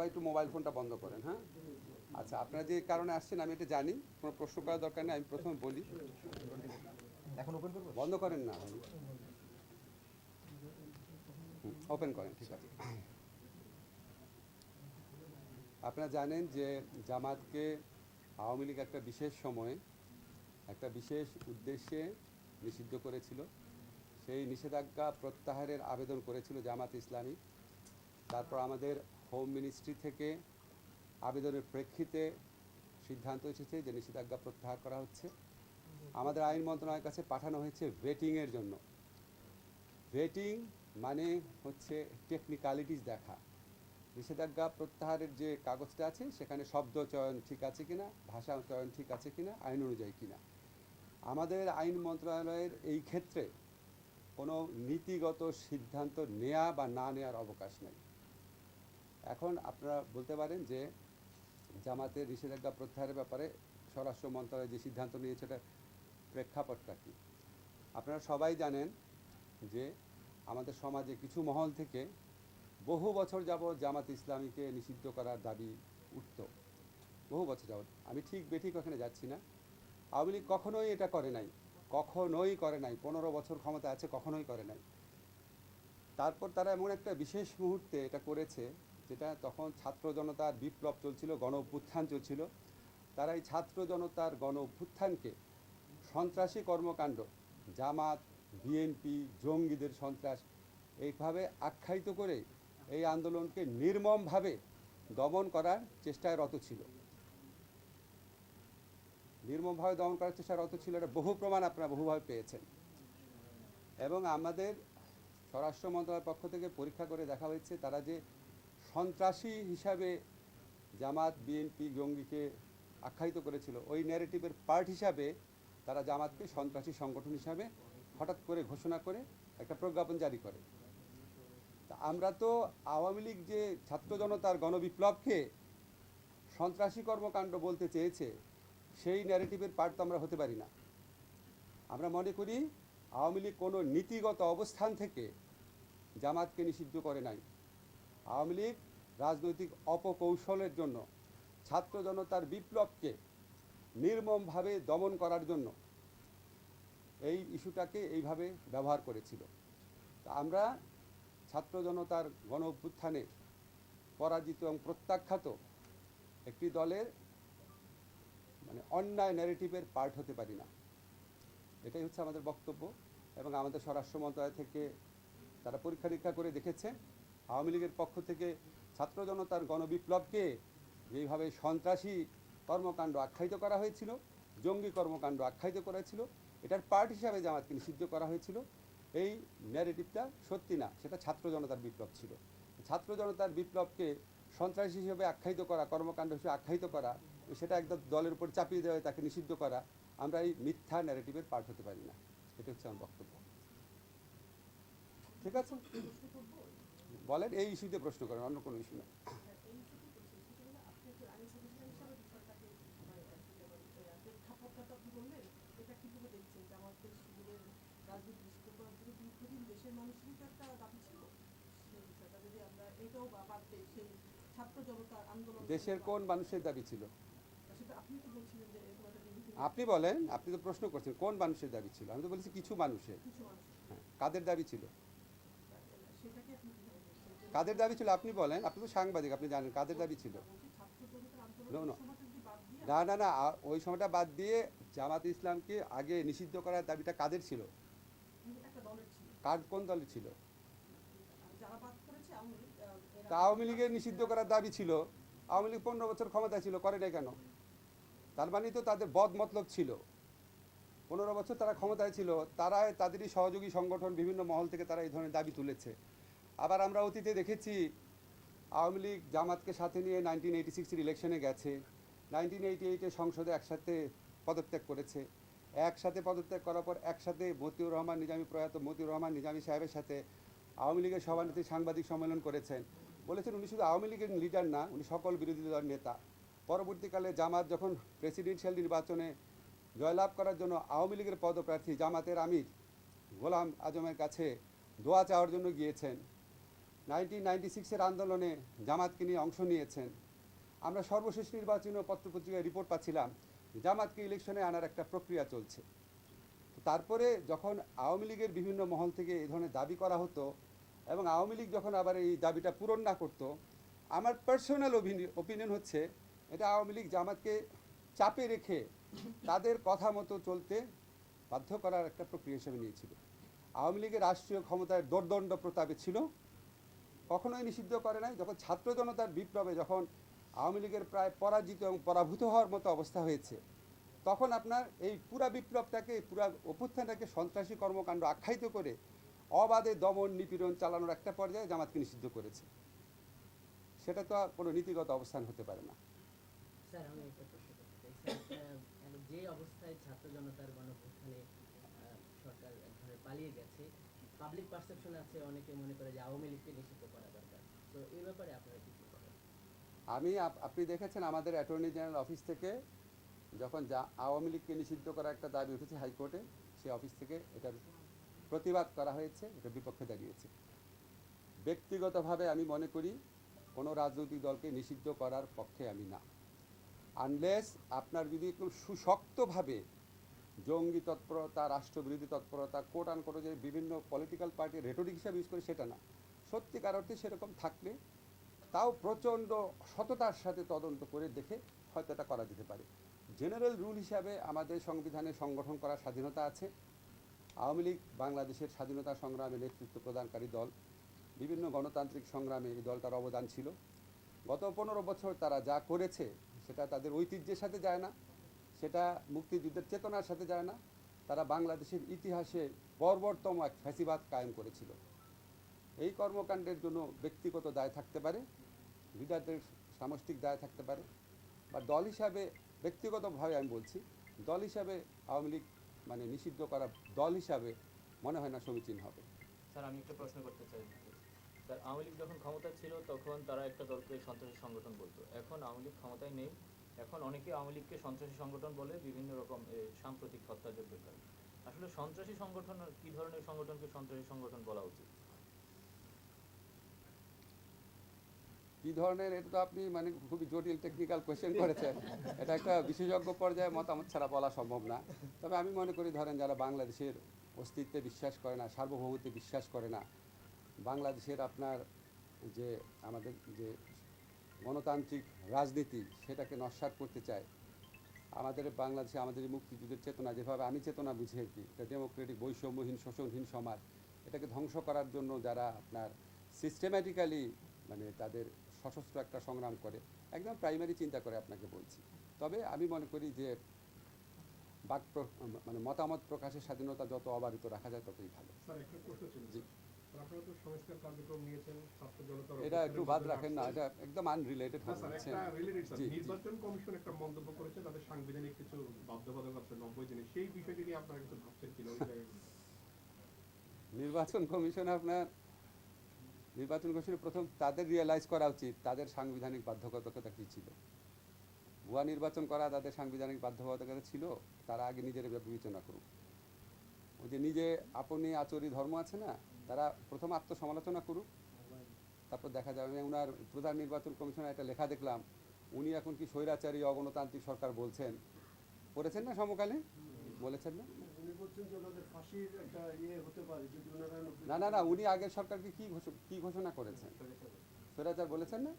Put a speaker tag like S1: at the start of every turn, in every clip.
S1: সবাই একটু মোবাইল ফোনটা বন্ধ করেন হ্যাঁ? আচ্ছা আপনারা যে কারণে আসছেন আমি এটা জানি কোনো প্রশ্ন করার দরকার নেই আমি প্রথমে বলি।
S2: এখন ওপেন করব?
S1: বন্ধ করেন না। ওপেন করেন ঠিক আছে। আপনারা জানেন যে জামাতকে আওয়ামী লীগ একটা বিশেষ সময়ে একটা বিশেষ উদ্দেশ্যে নিষিদ্ধ করেছিল। সেই নিষেধাজ্ঞা প্রত্যাহারের আবেদন করেছিল জামাত ইসলামী। তারপর আমাদের হোম মিনিস্ট্রি থেকে আবেদনের প্রেক্ষিতে সিদ্ধান্ত এসেছে যে নিষেধাজ্ঞা প্রত্যাহার করা হচ্ছে। আমাদের আইন মন্ত্রণালয়ের কাছে পাঠানো হয়েছে ভেটিংয়ের জন্য। ভেটিং মানে হচ্ছে টেকনিক্যালিটিস দেখা। নিষেধাজ্ঞা প্রত্যাহারের যে কাগজটা আছে, সেখানে শব্দ চয়ন ঠিক আছে কিনা, ভাষা চয়ন ঠিক আছে কিনা, আইন অনুযায়ী কিনা। আমাদের আইন মন্ত্রণালয়ের এই ক্ষেত্রে কোনো নীতিগত সিদ্ধান্ত নেয়া বা না নেয়ার অবকাশ নেই। এখন আপনারা বলতে পারেন যে জামাতের নিষেধাজ্ঞা প্রত্যাহারের ব্যাপারে স্বরাষ্ট্র মন্ত্রণালয় যে সিদ্ধান্ত নিয়েছে এটা প্রেক্ষাপটটা কী? আপনারা সবাই জানেন যে আমাদের সমাজে কিছু মহল থেকে বহু বছর যাবৎ জামাত ইসলামীকে নিষিদ্ধ করার দাবি উঠত। বহু বছর যাবৎ। আমি ঠিক বেঠিক ওখানে যাচ্ছি না। আওয়ামী লীগ কখনোই এটা করে নাই। কখনোই করে নাই। পনেরো বছর ক্ষমতা আছে, কখনোই করে নাই। তারপর তারা এমন একটা বিশেষ মুহূর্তে এটা করেছে যেটা তখন ছাত্র জনতার বিপ্লব চলছিল, গণ অভ্যুত্থান চলছিল। তারা এই ছাত্র জনতার গণ অভ্যুত্থানকে সন্ত্রাসী কর্মকাণ্ড, জামাত, বিএনপি, জঙ্গিদের সন্ত্রাস এইভাবে আখ্যায়িত করে এই আন্দোলনকে নির্মমভাবে দমন করার চেষ্টায় রত ছিল। নির্মমভাবে দমন করার চেষ্টায় রত ছিল এটা বহু প্রমাণ আপনারা বহুভাবে পেয়েছেন। এবং আমাদের স্বরাষ্ট্র মন্ত্রণালয়ের পক্ষ থেকে পরীক্ষা করে দেখা হয়েছে, তারা যে সন্ত্রাসী হিসাবে জামাত বিএনপি জঙ্গিকে আখ্যায়িত করেছিল। ওই ন্যারেটিভের পার্ট হিসাবে তারা জামাতকে সন্ত্রাসী সংগঠন হিসাবে হঠাৎ করে ঘোষণা করে, একটা প্রজ্ঞাপন জারি করে। আমরা তো আওয়ামী লীগ যে ছাত্র জনতার গণবিপ্লবকে সন্ত্রাসী কর্মকাণ্ড বলতে চেয়েছে, সেই ন্যারেটিভের পার্ট তো আমরা হতে পারি না। আমরা মনে করি আওয়ামী লীগ কোনো নীতিগত অবস্থান থেকে জামাতকে নিষিদ্ধ করে নাই। আওয়ামী লীগ রাজনৈতিক অপকৌশলের জন্য, ছাত্র জনতার বিপ্লবকে নির্মমভাবে দমন করার জন্য এই ইস্যুটাকে এইভাবে ব্যবহার করেছিল। তা আমরা ছাত্র জনতার গণ অভ্যুত্থানে পরাজিত এবং প্রত্যাখ্যাত একটি দলের মানে অন্যায় ন্যারেটিভের পার্ট হতে পারি না। এটাই হচ্ছে আমাদের বক্তব্য এবং আমাদের স্বরাষ্ট্র মন্ত্রণালয় থেকে তারা পরীক্ষা নিরীক্ষা করে দেখেছে। আওয়ামী লীগের পক্ষ থেকে ছাত্র জনতার গণবিপ্লবকে যেইভাবে সন্ত্রাসী কর্মকাণ্ড আখ্যায়িত করা হয়েছিল, জঙ্গি কর্মকাণ্ড আখ্যায়িত করা হয়েছিল এটার পার্ট হিসাবে জামাতকে নিষিদ্ধ করা হয়েছিল, এই ন্যারেটিভটা সত্যি না, সেটা ছাত্র জনতার বিপ্লব ছিল। ছাত্র জনতার বিপ্লবকে সন্ত্রাসী হিসেবে আখ্যায়িত করা, কর্মকাণ্ড হিসেবে আখ্যায়িত করা, সেটা একদম দলের উপর চাপিয়ে দেওয়া, তাকে নিষিদ্ধ করা, আমরা এই মিথ্যা ন্যারেটিভের পার্ট হতে পারি না। এটা হচ্ছে আমার বক্তব্য। ঠিক আছে? বলেন, এই ইস্যুতে প্রশ্ন করেন, অন্য কোনো ইস্যু না
S3: দেশের
S1: কোন মানুষের দাবি ছিল?
S3: আপনি
S1: বলেন, আপনি তো প্রশ্ন করছেন, কোন মানুষের দাবি ছিল? আমি তো বলেছি কিছু মানুষের। হ্যাঁ কাদের দাবি ছিল
S3: সেটাকে আপনি কীভাবে দেখছেন যে
S1: কাদের দাবি ছিল? আপনি বলেন, আপনি তো সাংবাদিক, আপনি জানেন কাদের দাবি ছিল? না না। না ওই সময়টা বাদ দিয়ে জামাত ইসলামকে আগে নিষিদ্ধ করার দাবিটা কাদের ছিল? কার, কোন দলের ছিল? তা আওয়ামী লীগের নিষিদ্ধ করার দাবি ছিল। আওয়ামী লীগ পনেরো বছর ক্ষমতা ছিল, করে কেন? তার মানে তো তাদের বদ মতলব ছিল। পনেরো বছর তারা ক্ষমতায় ছিল তারা তাদেরই সহযোগী সংগঠন বিভিন্ন মহল থেকে তারা এই ধরনের দাবি তুলেছে। আবার আমরা অতীতে দেখেছি, আওয়ামী লীগ জামাতকে সাথে নিয়ে নাইনটিন এইটি সিক্সের ইলেকশনে গেছে। নাইনটিন এইটি এইটে সংসদে একসাথে পদত্যাগ করেছে। একসাথে পদত্যাগ করার পর একসাথে মতিউর রহমান, নিজামী প্রয়াত মতিউর রহমান, নিজামী সাহেবের সাথে আওয়ামী লীগের সভানেত্রী সাংবাদিক সম্মেলন করেছেন। বলেছেন, উনি শুধু আওয়ামী লীগের লিডার না, উনি সকল বিরোধী দলের নেতা। পরবর্তীকালে জামাত যখন প্রেসিডেন্সিয়াল নির্বাচনে জয়লাভ করার জন্য আওয়ামী লীগের পদপ্রার্থী জামাতের আমির গোলাম আজমের কাছে দোয়া চাওয়ার জন্য গিয়েছেন। নাইনটিন নাইনটি সিক্সের আন্দোলনে জামাতকে নিয়ে অংশ নিয়েছেন। আমরা সর্বশেষ নির্বাচনীয় পত্রপত্রিকায় রিপোর্ট পাচ্ছিলাম জামাতকে ইলেকশনে আনার একটা প্রক্রিয়া চলছে। তারপরে যখন আওয়ামী লীগের বিভিন্ন মহল থেকে এই ধরনের দাবি করা হতো এবং আওয়ামী লীগ যখন আবার এই দাবিটা পূরণ না করতো, আমার পার্সোনাল ওপিনিয়ন হচ্ছে, এটা আওয়ামী লীগ জামাতকে চাপে রেখে তাদের কথা মতো চলতে বাধ্য করার একটা প্রক্রিয়া হিসেবে নিয়েছিল। আওয়ামী লীগের রাষ্ট্রীয় ক্ষমতায় দোর্দণ্ড প্রতাপে ছিল কখনোই নিষিদ্ধ করে নাই। যখন ছাত্র জনতার বিপ্লবে যখন আওয়ামী লীগের প্রায় পরাজিত এবং পরাভূত হওয়ার মতো অবস্থা হয়েছে, তখন আপনার এই পুরা বিপ্লবটাকে, পুরা অভ্যুত্থানটাকে সন্ত্রাসী কর্মকাণ্ড আখ্যায়িত করে অবাধে দমন নিপীড়ন চালানোর একটা পর্যায়ে জামাতকে নিষিদ্ধ করেছে। সেটা তো আর কোনো নীতিগত অবস্থান হতে পারে না।
S4: মানে যে অবস্থায় ছাত্র জনতার সরকার পালিয়ে গেছে পাবলিক পারসেপশন আছে, অনেকে মনে করে যে আওয়ামী লীগকে নিষিদ্ধ করা দরকার। তো এই ব্যাপারে আপনারা কি করেন
S1: আমি আপ- আপনি দেখেছেন আমাদের অ্যাটর্নি জেনারেল অফিস থেকে যখন যা আওয়ামী লীগকে নিষিদ্ধ করার একটা দাবি উঠেছে হাইকোর্টে সেই অফিস থেকে এটার প্রতিবাদ করা হয়েছে, এটা বিপক্ষে দাঁড়িয়েছে। ব্যক্তিগতভাবে আমি মনে করি কোনো রাজনৈতিক দলকে নিষিদ্ধ করার পক্ষে আমি না। আনলেস আপনার যদি একটু সুশক্তভাবে জঙ্গি তৎপরতা, রাষ্ট্রবিরোধী তৎপরতা কোট আন কোটো যে বিভিন্ন পলিটিক্যাল পার্টির রেটরিক হিসাবে ইউজ করে সেটা না। সত্যিকার অর্থে সেরকম থাকলে তাও প্রচণ্ড সততার সাথে তদন্ত করে দেখে হয়তো এটা করা যেতে পারে। জেনারেল রুল হিসাবে আমাদের সংবিধানে সংগঠন করার স্বাধীনতা আছে। আওয়ামী লীগ বাংলাদেশের স্বাধীনতা সংগ্রামে নেতৃত্ব প্রদানকারী দল। বিভিন্ন গণতান্ত্রিক সংগ্রামে এই দলটার অবদান ছিল। গত পনেরো বছর তারা যা করেছে সেটা তাদের ঐতিহ্যের সাথে যায় না। সেটা মুক্তিযুদ্ধের চেতনার সাথে যায় না। তারা বাংলাদেশের ইতিহাসে বর্বরতম এক ফ্যাসিবাদ কায়েম করেছিল। এই কর্মকাণ্ডের জন্য ব্যক্তিগত দায় থাকতে পারে, লিডারদের সামষ্টিক দায় থাকতে পারে বা দল হিসাবে ব্যক্তিগতভাবে আমি বলছি, দল হিসাবে আওয়ামী লীগ মানে নিষিদ্ধ করা দল হিসাবে মনে হয় না সমীচীন হবে।
S5: স্যার, আমি একটা প্রশ্ন করতে চাই। স্যার, আওয়ামী লীগ যখন ক্ষমতা ছিল, তখন তারা একটা দলকে সন্ত্রাসী সংগঠন বলতো। এখন আওয়ামী লীগ ক্ষমতায় নেই। এখন অনেকে আওয়ামী লীগকে সন্ত্রাসী সংগঠন বলে বিভিন্ন রকম সাম্প্রতিক হত্যাযজ্ঞের কারণে। আসলে সন্ত্রাসী সংগঠন কি ধরনের সংগঠনকে সন্ত্রাসী সংগঠন বলা উচিত?
S1: কী ধরনের, এটা তো আপনি মানে খুবই জটিল টেকনিক্যাল কোয়েশ্চেন করেছেন। এটা একটা বিশেষজ্ঞ পর্যায়ে মতামত ছাড়া বলা সম্ভব না। তবে আমি মনে করি, ধরেন যারা বাংলাদেশের অস্তিত্বে বিশ্বাস করে না, সার্বভৌমত্বে বিশ্বাস করে না, বাংলাদেশের আপনার যে আমাদের যে গণতান্ত্রিক রাজনীতি সেটাকে নস্বাত করতে চায়। আমাদের বাংলাদেশে আমাদের মুক্তিযুদ্ধের চেতনা যেভাবে আমি চেতনা বুঝি আর কি এটা ডেমোক্রেটিক বৈষম্যহীন শোষণহীন সমাজ এটাকে ধ্বংস করার জন্য যারা আপনার সিস্টেম্যাটিক্যালি মানে তাদের সশস্ত্র একটা সংগ্রাম করে একদম প্রাইমারি চিন্তা করে আপনাকে বলছি। তবে আমি মনে করি যে বাক মানে মতামত প্রকাশের স্বাধীনতা যত অবাধিত রাখা যায় ততই ভালো। জি। এটা একটু বাদ রাখেন না এটা একদম আনরিলেটেড। জি।
S6: নির্বাচন কমিশন একটা মন্তব্য করেছে তাদের সাংবিধানিক কিছু বাধ্যবাধকতা আছে নব্বই দিনে। সেই বিষয়টি নিয়ে আপনারা কিছু ভাবছেন কিনা?
S1: নির্বাচন কমিশন আপনার নির্বাচন কমিশনের প্রথম তাদের রিয়েলাইজ করা উচিত তাদের সাংবিধানিক বাধ্যবাধকতা কী ছিল। ভুয়া নির্বাচন করা তাদের সাংবিধানিক বাধ্যবাধকতা ছিল তারা আগে নিজের বিবেচনা করুক। ওই যে নিজে আপনি আচরি ধর্ম আছে না তারা প্রথম আত্মসমালোচনা করুক তারপর দেখা যাবে। আমি ওনার প্রধান নির্বাচন কমিশনের একটা লেখা দেখলাম উনি এখন কি স্বৈরাচারী অগণতান্ত্রিক সরকার বলছেন। করেছেন না সমকালে? বলেছেন না?
S7: ইয়ে
S1: না না না উনি আগের সরকারকে কি কি ঘোষণা করেছেন? স্বৈরাচার বলেছেন না?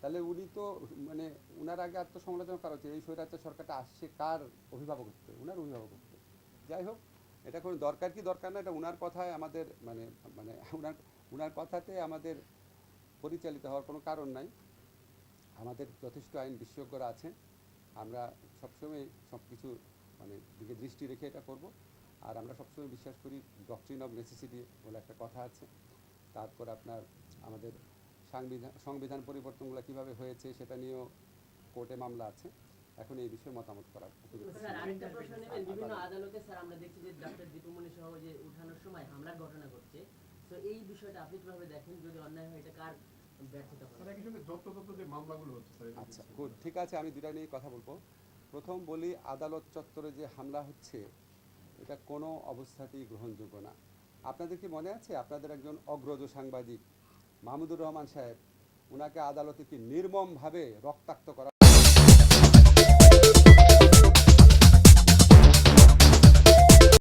S1: তাহলে উনি তো মানে উনার আগে আত্মসমালোচনা করা উচিত এই স্বৈরাচার সরকারটা আসছে কার অভিভাবকত্বে? উনার অভিভাবকত্বে। যাই হোক এটা কোনো দরকার কি? দরকার না, এটা উনার কথায় আমাদের মানে মানে উনার উনার কথাতে আমাদের পরিচালিত হওয়ার কোনো কারণ নাই। আমাদের যথেষ্ট আইন বিশেষজ্ঞরা আছেন। আমরা সবসময় সব কিছু মানে দিকে দৃষ্টি রেখে এটা করব। আর আমরা সবসময় বিশ্বাস করি ডক্ট্রিন অফ নেসেসিটি বলে একটা কথা আছে। তারপর আপনার আমাদের সংবিধান সংবিধান পরিবর্তনগুলো কীভাবে হয়েছে সেটা নিয়েও কোর্টে মামলা আছে। এখন এই বিষয়ে মতামত করার
S4: স্যার আরেকটা প্রশ্ন নেবেন। বিভিন্ন আদালতে স্যার আমরা দেখছি যে ডক্টর দীপুমণি সহ যে উঠানোর সময় হামলার ঘটনা ঘটছে। তো এই বিষয়টা আপনি কীভাবে দেখেন? যদি অন্যায় হয় এটা কার
S1: আচ্ছা গুড। ঠিক আছে আমি দুটা নিয়ে কথা বলব। প্রথম বলি আদালত চত্বরে যে হামলা হচ্ছে এটা কোনো অবস্থাতেই গ্রহণযোগ্য না। আপনাদের কি মনে আছে? আপনাদের একজন অগ্রজ সাংবাদিক মাহমুদুর রহমান সাহেব ওনাকে আদালতে কি নির্মমভাবে রক্তাক্ত করা